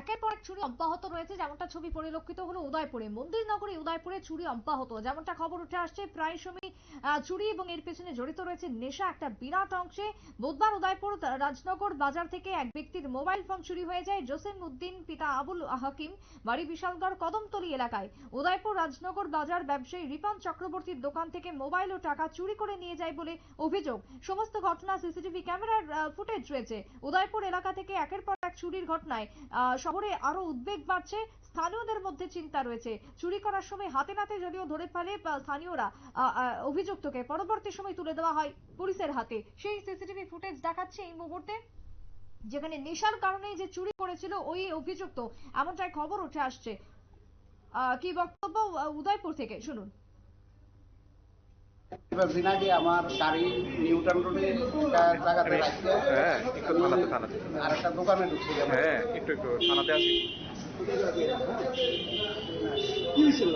একের পর এক চুরি অব্যাহত রয়েছে, যেমনটা ছবি পরিলক্ষিত হলো উদয়পুরে। মন্দির নগরী উদয়পুরে চুরি অব্যাহত, যেমনটা খবর উঠে আসছে প্রায় সময় চুরি এবং এর পেছনে জড়িত রয়েছে নেশা একটা বিরাট অংশে। বুধবার উদয়পুর রাজনগর বাজার থেকে এক ব্যক্তির মোবাইল ফোন চুরি হয়ে যায়, জসিম উদ্দিন, পিতা আবুল হাকিম, বাড়ি বিশালগড়, কদমতলী এলাকায়। উদয়পুর রাজনগর বাজার ব্যবসায়ী রিপন চক্রবর্তীর দোকান থেকে মোবাইল ও টাকা চুরি করে নিয়ে যায় বলে অভিযোগ। সমস্ত ঘটনা সিসিটিভি ক্যামেরার ফুটেজ রয়েছে। উদয়পুর এলাকা থেকে একের পর এক চুরির ঘটনায় শহরে আরও উদ্বেগ বাড়ছে, স্থানীয়দের মধ্যে চিন্তা রয়েছে। চুরি করার সময় হাতে নাতে যদিও ধরে ফেলে স্থানীয়রা অভিযুক্তকে পরবর্তী সময় তুলে দেওয়া হয় পুলিশের হাতে। সেই সিসিটিভি ফুটেজ দেখাচ্ছে এই মুহূর্তে, যেখানে নেশার কারণেই যে চুরি করেছিল ওই অভিযুক্ত। এমনটাই খবর উঠে আসছে। কি বক্তব্য উদয়পুর থেকে? শুনুন। এবার দিন আমার গাড়ি নিউটন রোডে জায়গাতে রাখতে হ্যাঁ একটু থানাতে থানাতে। আর একটা দোকানে হ্যাঁ একটু একটু থানাতে আসি। কি হয়েছিল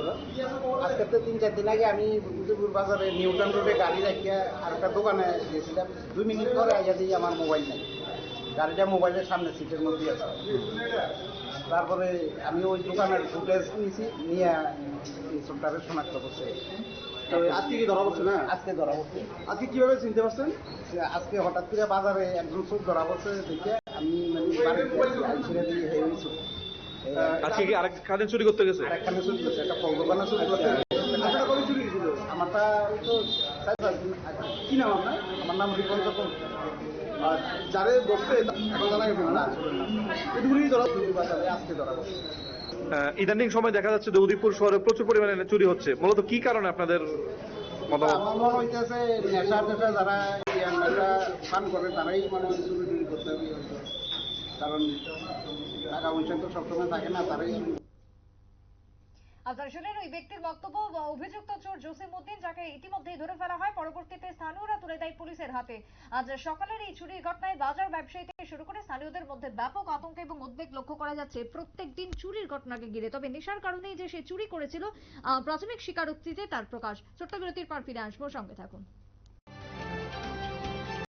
আজকে তো তিন চার দিন আগে আমি উদয়পুর বাজারে নিউটন রোডে গাড়ি রাখিয়া আর একটা দোকানে গেছিলাম দুই মিনিট পরে আইয়া দিই আমার মোবাইল নেই। গাড়িটা মোবাইলের সামনে সিটের মধ্যে আছে। তারপরে আমি ওই দোকানের ফুটেজ নিয়েছি নিয়ে ইনস্ট্রাক্টারে শনাক্ত করছে। আজকে কি ধরা পড়ছে না আজকে ধরা পড়ছে আজকে কীভাবে চিনতে পারছেন আজকে হঠাৎ করে বাজারে একজন চোখ ধরা পড়ছে দেখে আমি মানে ছেড়ে দিয়ে হয়ে গেছি আজকে কি আরেক কাজে চুরি করতে গেছে আরেকখানে চুরি করছে একটা ফল দোকানে চুরি করছে আপনারা কবে চুরি গেছিল আমারটা তো। কি নাম আপনার? আমার নাম রিপন চক্র আর যারে এখন জানা গেছে না? এটুকুনি ধরা আজকে ধরা ইদানিং সময় দেখা যাচ্ছে যে উদয়পুর শহরে প্রচুর পরিমাণে চুরি হচ্ছে। মূলত কি কারণে আপনাদের মতামত? আমার মনে হইতেছে নেশা টেশা যারা নেশা পান করে তারাই মানে চুরি টুরি করতে হবে। কারণ টাকা পয়সা তো সবসময় থাকে না তারাই চুরি ওই ব্যক্তির বক্তব্য অভিযুক্ত চোর যাকে ইতিমধ্যেই ধরে ফেলা হয়, পরবর্তীতে স্থানীয়রা তুলে দেয় পুলিশের হাতে। আজ সকালের এই চুরির ঘটনায় বাজার ব্যবসায়ী থেকে শুরু করে স্থানীয়দের মধ্যে ব্যাপক আতঙ্ক এবং উদ্বেগ লক্ষ্য করা যাচ্ছে। প্রত্যেক দিন চুরির ঘটনাকে ঘিরে। তবে নেশার কারণেই যে সে চুরি করেছিল প্রাথমিক স্বীকারোক্তিতে তার প্রকাশ। ছোট্ট বিরতির পর ফিরে আসব। সঙ্গে থাকুন।